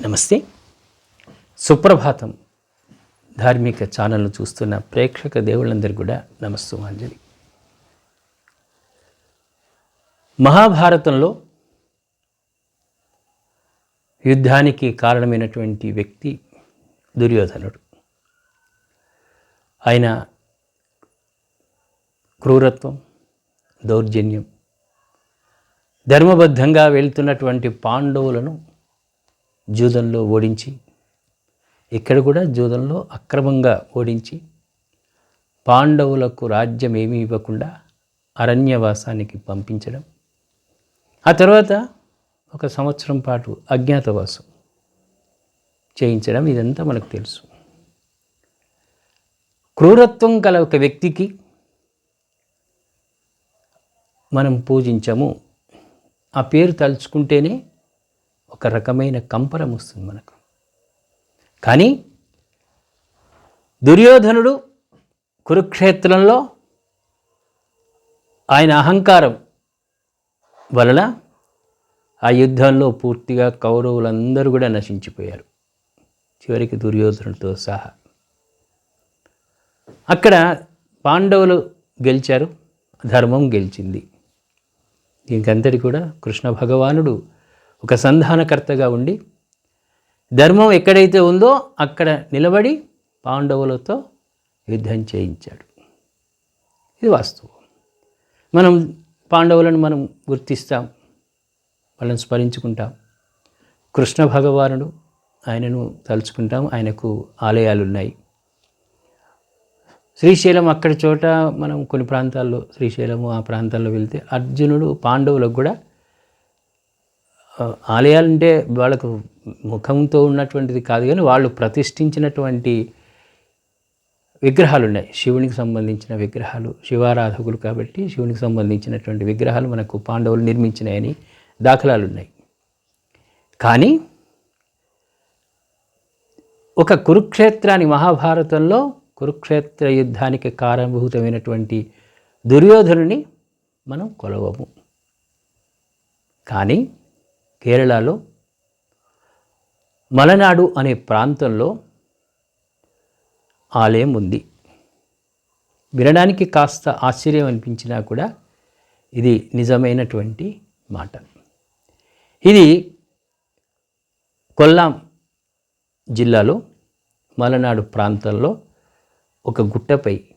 నమస్తే. సుప్రభాతం ధార్మిక ఛానల్ను చూస్తున్న ప్రేక్షక దేవుళ్ళందరికీ కూడా నమస్తమాంజలి మహాభారతంలో యుద్ధానికి కారణమైనటువంటి వ్యక్తి దుర్యోధనుడు. ఆయన క్రూరత్వం దౌర్జన్యం ధర్మబద్ధంగా వెళ్తున్నటువంటి పాండవులను జూదంలో ఓడించి ఇక్కడ కూడా జూదంలో అక్రమంగా ఓడించి పాండవులకు రాజ్యం ఏమీ ఇవ్వకుండా అరణ్యవాసానికి పంపించడం. ఆ తర్వాత ఒక సంవత్సరం పాటు అజ్ఞాతవాసం చేయించడం ఇదంతా మనకు తెలుసు. క్రూరత్వం గల ఒక వ్యక్తికి మనం పూజించము. ఆ పేరు తలుచుకుంటేనే ఒక రకమైన కంపరం వస్తుంది మనకు. కానీ దుర్యోధనుడు కురుక్షేత్రంలో ఆయన అహంకారం వలన ఆ యుద్ధంలో పూర్తిగా కౌరవులందరూ కూడా నశించిపోయారు. చివరికి దుర్యోధనుడితో సహా. అక్కడ పాండవులు గెలిచారు ధర్మం గెలిచింది. దీనికంతటి కూడా కృష్ణ భగవానుడు ఒక సంధానకర్తగా ఉండి ధర్మం ఎక్కడైతే ఉందో అక్కడ నిలబడి పాండవులతో యుద్ధం చేయించాడు. ఇది వాస్తవం. మనం పాండవులను మనం గుర్తిస్తాం వాళ్ళని స్మరించుకుంటాం. కృష్ణ భగవానుడు ఆయనను తలుచుకుంటాం ఆయనకు ఆలయాలు ఉన్నాయి శ్రీశైలం అక్కడ చోట మనం కొన్ని ప్రాంతాల్లో శ్రీశైలము ఆ ప్రాంతాల్లో వెళ్తే అర్జునుడు పాండవులకు కూడా ఆలయాలంటే వాళ్ళకు ముఖంతో ఉన్నటువంటిది కాదు కానీ వాళ్ళు ప్రతిష్ఠించినటువంటి విగ్రహాలు ఉన్నాయి శివునికి సంబంధించిన విగ్రహాలు శివారాధకులు కాబట్టి శివునికి సంబంధించినటువంటి విగ్రహాలు మనకు పాండవులు నిర్మించినాయని దాఖలాలు ఉన్నాయి కానీ ఒక కురుక్షేత్రాన్ని మహాభారతంలో కురుక్షేత్ర యుద్ధానికి కారణభూతమైనటువంటి దుర్యోధనుని మనం కొలవము. కానీ కేరళలో మలనాడు అనే ప్రాంతంలో ఆలయం ఉంది. వినడానికి కాస్త ఆశ్చర్యం అనిపించినా కూడా ఇది నిజమైనటువంటి మాట. ఇది కొల్లాం జిల్లాలో మలనాడు ప్రాంతంలో ఒక గుట్టపై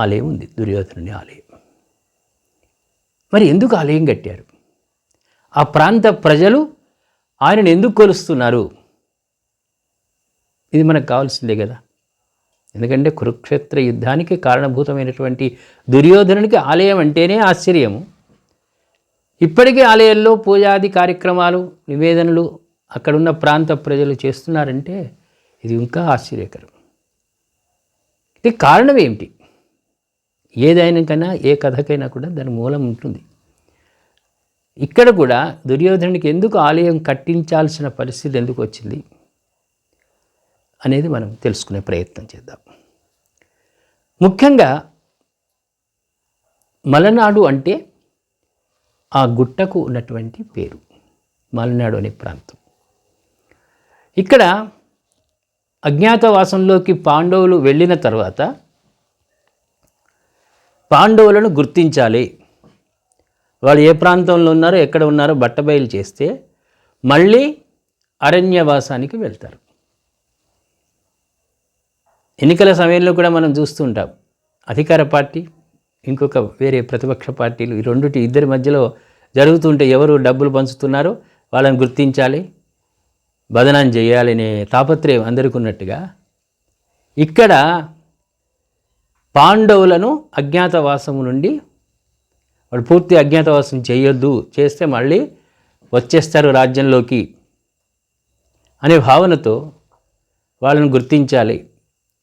ఆలయం ఉంది దుర్యోధనుని ఆలయం. మరి ఎందుకు ఆలయం కట్టారు? ఆ ప్రాంత ప్రజలు ఆయనను ఎందుకు కొలుస్తున్నారు? ఇది మనకు కావాల్సిందే కదా. ఎందుకంటే కురుక్షేత్ర యుద్ధానికి కారణభూతమైనటువంటి దుర్యోధనునికి ఆలయం అంటేనే ఆశ్చర్యము. ఇప్పటికీ ఆలయంలో పూజాది కార్యక్రమాలు నివేదనలు అక్కడున్న ప్రాంత ప్రజలు చేస్తున్నారంటే ఇది ఇంకా ఆశ్చర్యకరం. ఇది కారణం ఏమిటి? ఏదైనా కన్నా ఏ కథకైనా కూడా దాని మూలం ఉంటుంది. ఇక్కడ కూడా దుర్యోధనుడికి ఎందుకు ఆలయం కట్టించాల్సిన పరిస్థితి ఎందుకు వచ్చింది అనేది మనం తెలుసుకునే ప్రయత్నం చేద్దాం. ముఖ్యంగా మలనాడు అంటే ఆ గుట్టకు ఉన్నటువంటి పేరు మలనాడు అనే ప్రాంతం. ఇక్కడ అజ్ఞాతవాసంలోకి పాండవులు వెళ్ళిన తర్వాత పాండవులను గుర్తించాలి. వాళ్ళు ఏ ప్రాంతంలో ఉన్నారో ఎక్కడ ఉన్నారో బట్టబయలు చేస్తే మళ్ళీ అరణ్యవాసానికి వెళ్తారు. ఎన్నికల సమయంలో కూడా మనం చూస్తుంటాం అధికార పార్టీ ఇంకొక వేరే ప్రతిపక్ష పార్టీలు ఈ రెండుటి ఇద్దరి మధ్యలో జరుగుతుంటే ఎవరు డబ్బులు పంచుతున్నారో వాళ్ళని గుర్తించాలి బదనాన్ని చేయాలనే తాపత్రయం అందరికీ ఉన్నట్టుగా ఇక్కడ పాండవులను అజ్ఞాతవాసము నుండి వాడు పూర్తి అజ్ఞాతవాసం చేయొద్దు చేస్తే మళ్ళీ వచ్చేస్తారు రాజ్యంలోకి అనే భావనతో వాళ్ళని గుర్తించాలి.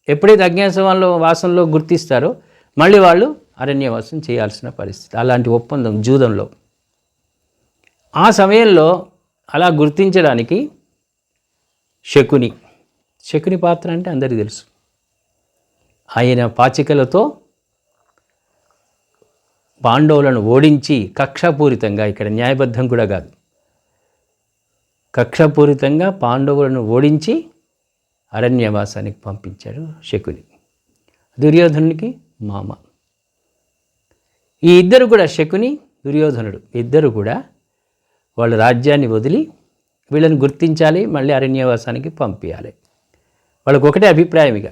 ఎప్పుడైతే అజ్ఞాతవాసంలో వాసంలో గుర్తిస్తారో మళ్ళీ వాళ్ళు అరణ్యవాసం చేయాల్సిన పరిస్థితి అలాంటి ఒప్పందం జూదంలో. ఆ సమయంలో అలా గుర్తించడానికి శకుని శకుని పాత్ర అంటే అందరికీ తెలుసు. ఆయన పాచికలతో పాండవులను ఓడించి కక్షాపూరితంగా ఇక్కడ న్యాయబద్ధం కూడా కాదు. కక్షపూరితంగా పాండవులను ఓడించి అరణ్యవాసానికి పంపించాడు శకుని. దుర్యోధనునికి మామ. ఈ ఇద్దరు కూడా శకుని దుర్యోధనుడు. ఇద్దరు కూడా వాళ్ళ రాజ్యాన్ని వదిలి వీళ్ళని గుర్తించాలి మళ్ళీ అరణ్యవాసానికి పంపించాలి వాళ్ళకు ఒకటే అభిప్రాయం ఇక.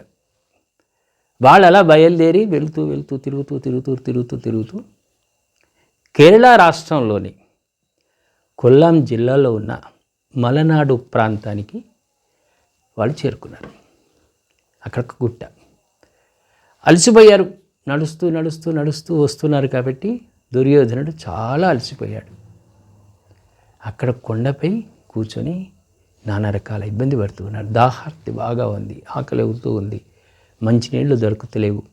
వాళ్ళు అలా బయలుదేరి వెళుతూ వెళుతూ తిరుగుతూ తిరుగుతూ తిరుగుతూ తిరుగుతూ కేరళ రాష్ట్రంలోని కొల్లాం జిల్లాలో ఉన్న మలనాడు ప్రాంతానికి వాళ్ళు చేరుకున్నారు. అక్కడ ఒక గుట్ట. అలసిపోయారు. నడుస్తూ నడుస్తూ నడుస్తూ వస్తున్నారు కాబట్టి దుర్యోధనుడు చాలా అలసిపోయాడు. అక్కడ కొండపై కూర్చొని నానా రకాల ఇబ్బంది పడుతూ ఉన్నాడు. దాహార్తి బాగా ఉంది. ఆకలి అవుతూ ఉంది. మంచినీళ్ళు దొరుకుతలేవు.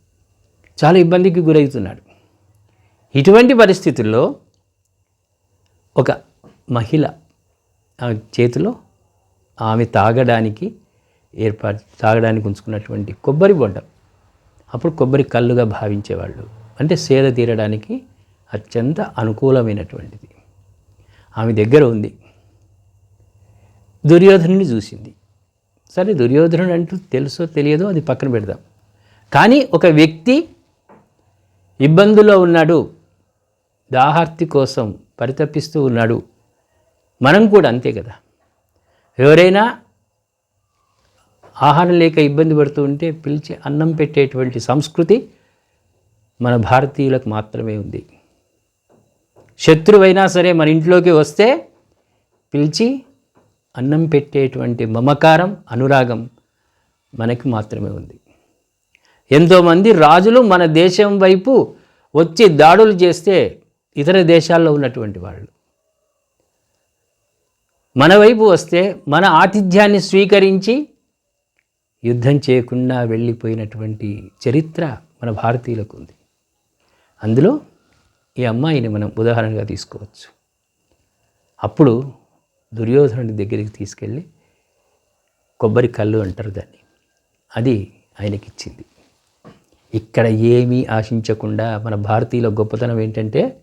చాలా ఇబ్బందికి గురవుతున్నాడు. ఇటువంటి పరిస్థితుల్లో ఒక మహిళ ఆమె చేతిలో ఆమె తాగడానికి ఏర్పాటు తాగడానికి ఉంచుకున్నటువంటి కొబ్బరి బొండం అప్పుడు కొబ్బరి కళ్ళుగా భావించేవాళ్ళు. అంటే సేద తీరడానికి అత్యంత అనుకూలమైనటువంటిది. ఆమె దగ్గర ఉంది. దుర్యోధనుని చూసింది. సరే దుర్యోధనుడు అంటూ తెలుసో తెలియదో అది పక్కన పెడదాం. కానీ ఒక వ్యక్తి ఇబ్బందులో ఉన్నాడు. దాహార్తి కోసం పరితపిస్తూ ఉన్నాడు. మనం కూడా అంతే కదా. ఎవరైనా ఆహారం లేక ఇబ్బంది పడుతూ ఉంటే పిలిచి అన్నం పెట్టేటువంటి సంస్కృతి మన భారతీయులకు మాత్రమే ఉంది. శత్రువైనా సరే మన ఇంట్లోకి వస్తే పిలిచి అన్నం పెట్టేటువంటి మమకారం అనురాగం మనకి మాత్రమే ఉంది. ఎంతోమంది రాజులు మన దేశం వైపు వచ్చి దాడులు చేస్తే ఇతర దేశాల్లో ఉన్నటువంటి వాళ్ళు. మన వైపు వస్తే మన ఆతిథ్యాన్ని స్వీకరించి యుద్ధం చేయకుండా వెళ్ళిపోయినటువంటి చరిత్ర మన భారతీయులకు ఉంది. అందులో ఈ అమ్మాయిని మనం ఉదాహరణగా తీసుకోవచ్చు. అప్పుడు దుర్యోధనుడి దగ్గరికి తీసుకెళ్ళి కొబ్బరి కళ్ళు అంటారు దాన్ని. అది ఆయనకిచ్చింది. ఇక్కడ ఏమీ ఆశించకుండా మన భారతీయుల గొప్పతనం ఏంటంటే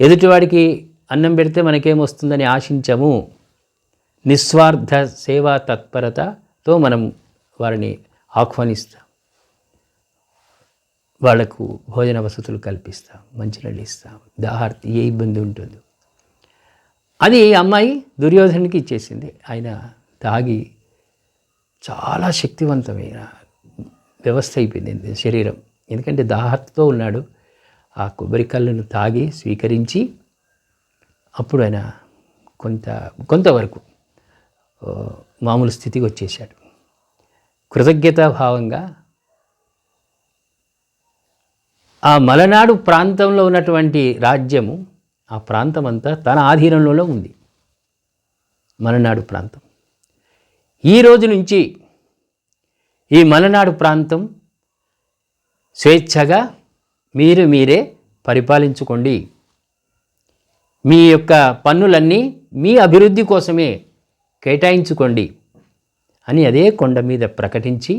ఎదుటివాడికి అన్నం పెడితే మనకేమొస్తుందని ఆశించము. నిస్వార్థ సేవా తత్పరతతో మనం వారిని ఆహ్వానిస్తాం. వాళ్ళకు భోజన వసతులు కల్పిస్తాం మంచినీళ్ళు ఇస్తాం దాహార్తి ఏ ఇబ్బంది ఉంటుందో. అది అమ్మాయి దుర్యోధనునికి ఇచ్చేసింది. ఆయన తాగి చాలా శక్తివంతమైన వ్యవస్థ అయిపోయింది శరీరం. ఎందుకంటే దాహర్తితో ఉన్నాడు. ఆ కొబ్బరి కళ్ళను తాగి స్వీకరించి అప్పుడు ఆయన కొంత కొంతవరకు మామూలు స్థితికి వచ్చేసాడు కృతజ్ఞతాభావంగా ఆ మలనాడు ప్రాంతంలో ఉన్నటువంటి రాజ్యము ఆ ప్రాంతం అంతా తన ఆధీనంలో ఉంది. మలనాడు ప్రాంతం. ఈ రోజు నుంచి ఈ మలనాడు ప్రాంతం స్వేచ్ఛగా మీరు మీరే పరిపాలించుకోండి. మీ యొక్క పన్నులన్నీ మీ అభివృద్ధి కోసమే కేటాయించుకోండి అని అదే కొండ మీద ప్రకటించి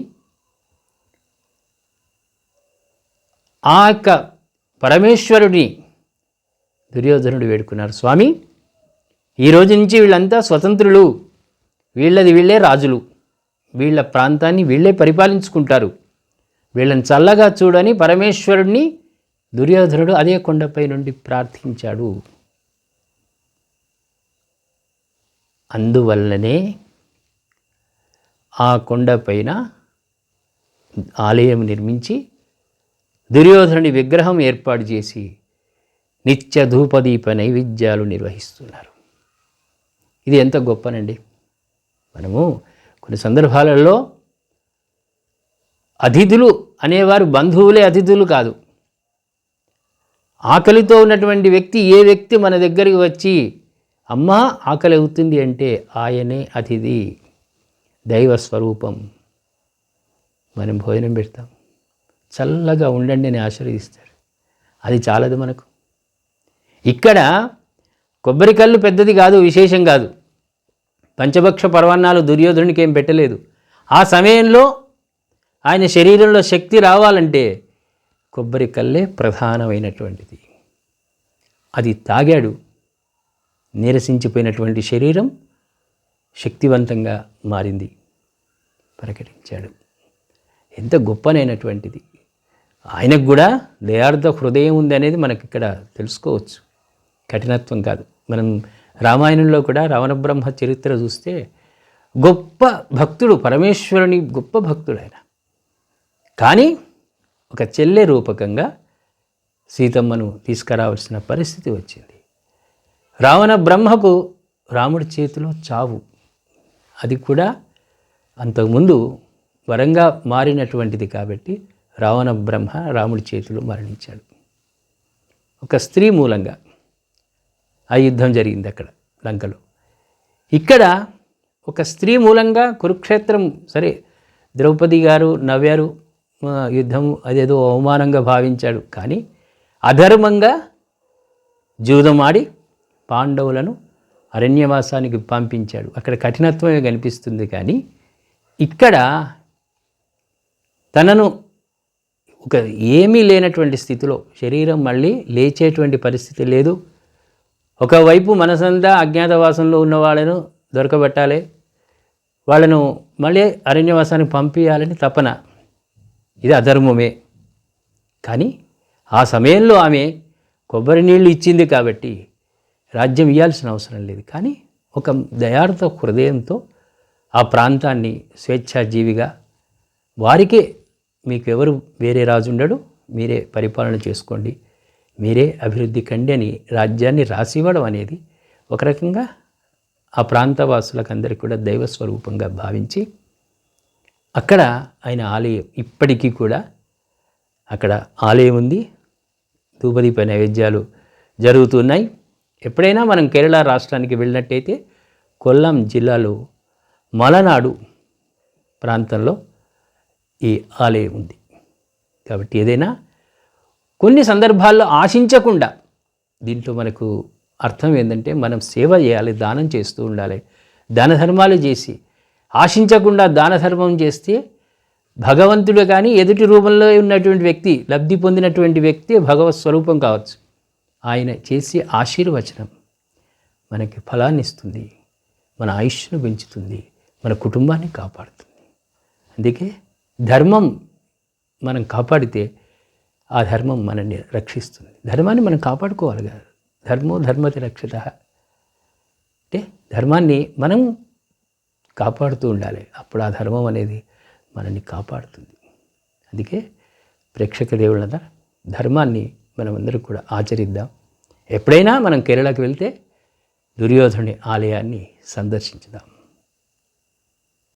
ఆ యొక్క పరమేశ్వరుడిని దుర్యోధనుడు వేడుకున్నారు. స్వామి ఈ రోజు నుంచి వీళ్ళంతా స్వతంత్రులు. వీళ్ళది వీళ్ళే రాజులు. వీళ్ళ ప్రాంతాన్ని వీళ్ళే పరిపాలించుకుంటారు. వీళ్ళని చల్లగా చూడని పరమేశ్వరుడిని దుర్యోధనుడు అదే కొండపై నుండి ప్రార్థించాడు. అందువల్లనే ఆ కొండపైన ఆలయం నిర్మించి దుర్యోధనుడి విగ్రహం ఏర్పాటు చేసి నిత్య ధూపదీప నైవేద్యాలు నిర్వహిస్తున్నారు. ఇది ఎంత గొప్పనండి. మనము కొన్ని సందర్భాలలో అతిథులు అనేవారు బంధువులే అతిథులు కాదు. ఆకలితో ఉన్నటువంటి వ్యక్తి ఏ వ్యక్తి మన దగ్గరికి వచ్చి అమ్మా ఆకలి అవుతుంది అంటే ఆయనే అతిథి దైవ స్వరూపం. మనం భోజనం పెడతాం. చల్లగా ఉండండి అని ఆశీర్వదిస్తారు. అది చాలదు మనకు. ఇక్కడ కొబ్బరి కళ్ళు పెద్దది కాదు విశేషం కాదు. పంచభక్ష పర్వన్నాలు దుర్యోధనునికి ఏం పెట్టలేదు. ఆ సమయంలో ఆయన శరీరంలో శక్తి రావాలంటే కొబ్బరి కల్లే ప్రధానమైనటువంటిది. అది తాగాడు నీరసించిపోయినటువంటి శరీరం శక్తివంతంగా మారింది ప్రకటించాడు. ఎంత గొప్పనైనటువంటిది. ఆయనకు కూడా దయార్థ హృదయం ఉంది అనేది మనకి ఇక్కడ తెలుసుకోవచ్చు. కఠినత్వం కాదు. మనం రామాయణంలో కూడా రావణ బ్రహ్మ చరిత్ర చూస్తే గొప్ప భక్తుడు పరమేశ్వరుని గొప్ప భక్తుడు ఆయన. కానీ ఒక చెల్లె రూపకంగా సీతమ్మను తీసుకురావాల్సిన పరిస్థితి వచ్చింది. రావణ బ్రహ్మకు రాముడి చేతిలో చావు. అది కూడా అంతకుముందు వరంగా మారినటువంటిది కాబట్టి రావణ బ్రహ్మ రాముడి చేతిలో మరణించాడు. ఒక స్త్రీ మూలంగా ఆ యుద్ధం జరిగింది అక్కడ లంకలో. ఇక్కడ ఒక స్త్రీ మూలంగా కురుక్షేత్రం సరే ద్రౌపది గారు నవ్యారు యుద్ధం అదేదో అవమానంగా భావించాడు. కానీ అధర్మంగా జూదమాడి పాండవులను అరణ్యవాసానికి పంపించాడు. అక్కడ కఠినత్వమే కనిపిస్తుంది. కానీ ఇక్కడ తనను ఒక ఏమీ లేనటువంటి స్థితిలో శరీరం మళ్ళీ లేచేటువంటి పరిస్థితి లేదు. ఒకవైపు మనసంతా అజ్ఞాతవాసంలో ఉన్న వాళ్ళను దొరకబెట్టాలి. వాళ్ళను మళ్ళీ అరణ్యవాసానికి పంపించాలని తపన. ఇది అధర్మమే. కానీ ఆ సమయంలో ఆమె కొబ్బరి నీళ్ళు ఇచ్చింది కాబట్టి రాజ్యం ఇవ్వాల్సిన అవసరం లేదు. కానీ ఒక దయార్థ హృదయంతో ఆ ప్రాంతాన్ని స్వేచ్ఛాజీవిగా వారికే మీకు ఎవరు వేరే రాజు ఉండడు మీరే పరిపాలన చేసుకోండి మీరే అభివృద్ధి కండి అని రాజ్యాన్ని రాసివ్వడం అనేది ఒక రకంగా ఆ ప్రాంతవాసులకు అందరికీ కూడా దైవ స్వరూపంగా భావించి అక్కడ ఆయన ఆలయం ఇప్పటికీ కూడా అక్కడ ఆలయం ఉంది. ధూపదీప నైవేద్యాలు జరుగుతున్నాయి ఎప్పుడైనా మనం కేరళ రాష్ట్రానికి వెళ్ళినట్టయితే కొల్లం జిల్లాలో మలనాడు ప్రాంతంలో ఈ ఆలయం ఉంది. కాబట్టి ఏదైనా కొన్ని సందర్భాల్లో ఆశించకుండా దీంట్లో మనకు అర్థం ఏంటంటే మనం సేవ చేయాలి దానం చేస్తూ ఉండాలి దాన ధర్మాలు చేసి ఆశించకుండా దాన ధర్మం చేస్తే భగవంతుడు కానీ ఎదుటి రూపంలో ఉన్నటువంటి వ్యక్తి లబ్ధి పొందినటువంటి వ్యక్తి భగవత్ స్వరూపం కావచ్చు. ఆయన చేసే ఆశీర్వచనం మనకి ఫలాన్ని ఇస్తుంది మన ఆయుష్ను పెంచుతుంది మన కుటుంబాన్ని కాపాడుతుంది. అందుకే ధర్మం మనం కాపాడితే ఆ ధర్మం మనల్ని రక్షిస్తుంది. ధర్మాన్ని మనం కాపాడుకోవాలి కదా. ధర్మో ధర్మతి రక్షిత. అంటే ధర్మాన్ని మనం కాపాడుతూ ఉండాలి. అప్పుడు ఆ ధర్మం అనేది మనల్ని కాపాడుతుంది. అందుకే ప్రేక్షక దేవుళ్ళ ధర్మాన్ని మనమందరం కూడా ఆచరిద్దాం. ఎప్పుడైనా మనం కేరళకు వెళ్తే దుర్యోధని ఆలయాన్ని సందర్శించుదాం.